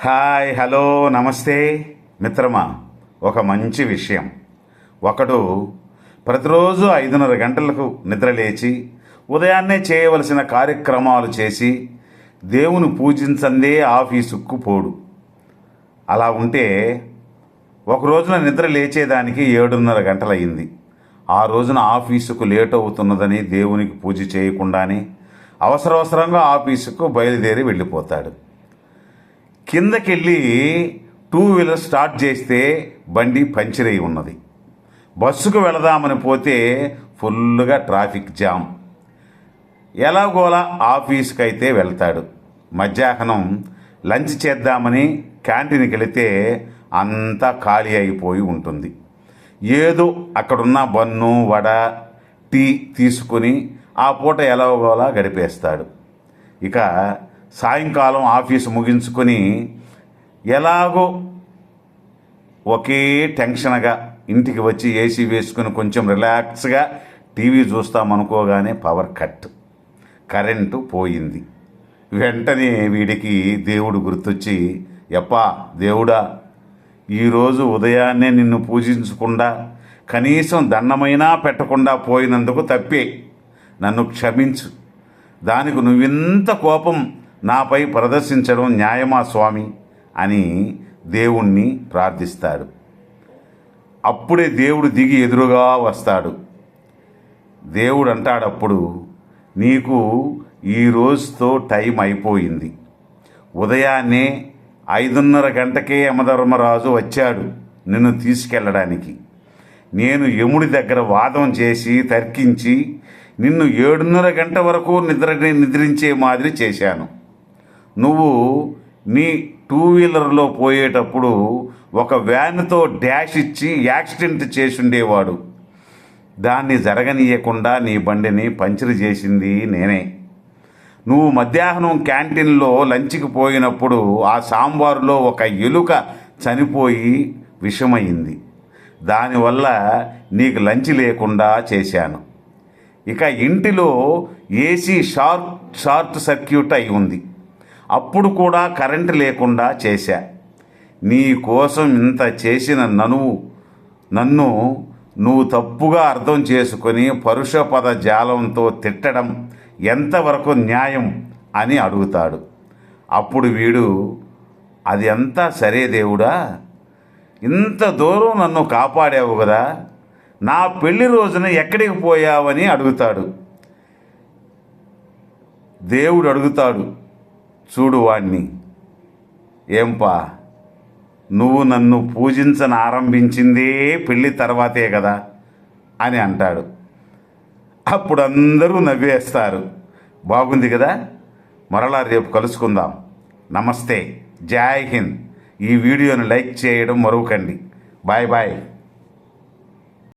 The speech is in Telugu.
హాయ్ హలో నమస్తే. మిత్రమా ఒక మంచి విషయం. ఒకడు ప్రతిరోజు ఐదున్నర గంటలకు నిద్రలేచి ఉదయాన్నే చేయవలసిన కార్యక్రమాలు చేసి దేవుని పూజించందే ఆఫీసుకు పోడు. అలా ఉంటే ఒక రోజున నిద్ర లేచేదానికి ఏడున్నర గంటలయ్యింది. ఆ రోజున ఆఫీసుకు లేట్ అవుతున్నదని దేవునికి పూజ చేయకుండానే అవసర అవసరంగా ఆఫీసుకు బయలుదేరి వెళ్ళిపోతాడు. కిందకెళ్ళి టూ వీలర్ స్టార్ట్ చేస్తే బండి పంచర్ అయి ఉన్నది. బస్సుకు వెళదామని పోతే ఫుల్గా ట్రాఫిక్ జామ్ ఎలాగోలా ఆఫీస్కి అయితే వెళ్తాడు. మధ్యాహ్నం లంచ్ చేద్దామని క్యాంటీన్కి వెళితే అంతా ఖాళీ అయిపోయి ఉంటుంది. ఏదో అక్కడున్న బన్ను వడ టీ తీసుకుని ఆ పూట ఎలాగోలా గడిపేస్తాడు. ఇక సాయంకాలం ఆఫీసు ముగించుకొని ఎలాగో ఒకే టెన్షన్గా ఇంటికి వచ్చి ఏసీ వేసుకుని కొంచెం రిలాక్స్గా టీవీ చూస్తామనుకోగానే పవర్ కట్ కరెంటు పోయింది. వెంటనే వీడికి దేవుడు గుర్తొచ్చి ఎప్పా దేవుడా ఈరోజు ఉదయాన్నే నిన్ను పూజించకుండా కనీసం దండమైనా పెట్టకుండా పోయినందుకు తప్పే. నన్ను క్షమించు. దానికి నువ్వింత కోపం నాపై ప్రదర్శించడం న్యాయమా స్వామి? అని దేవుణ్ణి ప్రార్థిస్తాడు. అప్పుడే దేవుడు దిగి ఎదురుగా వస్తాడు. దేవుడు అంటాడప్పుడు నీకు ఈ రోజుతో టైం అయిపోయింది. ఉదయాన్నే ఐదున్నర గంటకే యమధర్మరాజు వచ్చాడు నిన్ను తీసుకెళ్ళడానికి నేను యముడి దగ్గర వాదం చేసి తర్కించి నిన్ను ఏడున్నర గంట వరకు నిద్ర నిద్రించే మాదిరి చేశాను. నువ్వు నీ టూ వీలర్లో పోయేటప్పుడు ఒక వ్యాన్తో డ్యాష్ ఇచ్చి యాక్సిడెంట్ చేసుండేవాడు. దాన్ని జరగనీయకుండా నీ బండిని పంచర్ చేసింది నేనే. నువ్వు మధ్యాహ్నం క్యాంటీన్లో లంచ్కి పోయినప్పుడు ఆ సాంబారులో ఒక ఎలుక చనిపోయి విషమైంది దానివల్ల నీకు లంచ్ లేకుండా చేశాను. ఇక ఇంటిలో ఏసీ షార్ట్ షార్ట్ సర్క్యూట్ అయి ఉంది. అప్పుడు కూడా కరెంటు లేకుండా చేశా. నీ కోసం ఇంత చేసిన నను నన్ను నువ్వు తప్పుగా అర్థం చేసుకొని పరుషపద జాలంతో తిట్టడం ఎంతవరకు న్యాయం అని అడుగుతాడు. అప్పుడు వీడు అది అంతా సరే దేవుడా ఇంత దూరం నన్ను కాపాడావు కదా నా పెళ్ళి రోజున ఎక్కడికి పోయావని అడుగుతాడు. దేవుడు అడుగుతాడు చూడు వాణ్ణి. ఏంపా? నువ్వు నన్ను పూజించని ఆరంభించిందే పెళ్ళి తర్వాతే కదా అని అంటాడు. అప్పుడు అందరూ నవ్వేస్తారు. బాగుంది కదా మరలా రేపు కలుసుకుందాం. నమస్తే. జై హింద్. ఈ వీడియోను లైక్ చేయడం మరువకండి. Bye bye.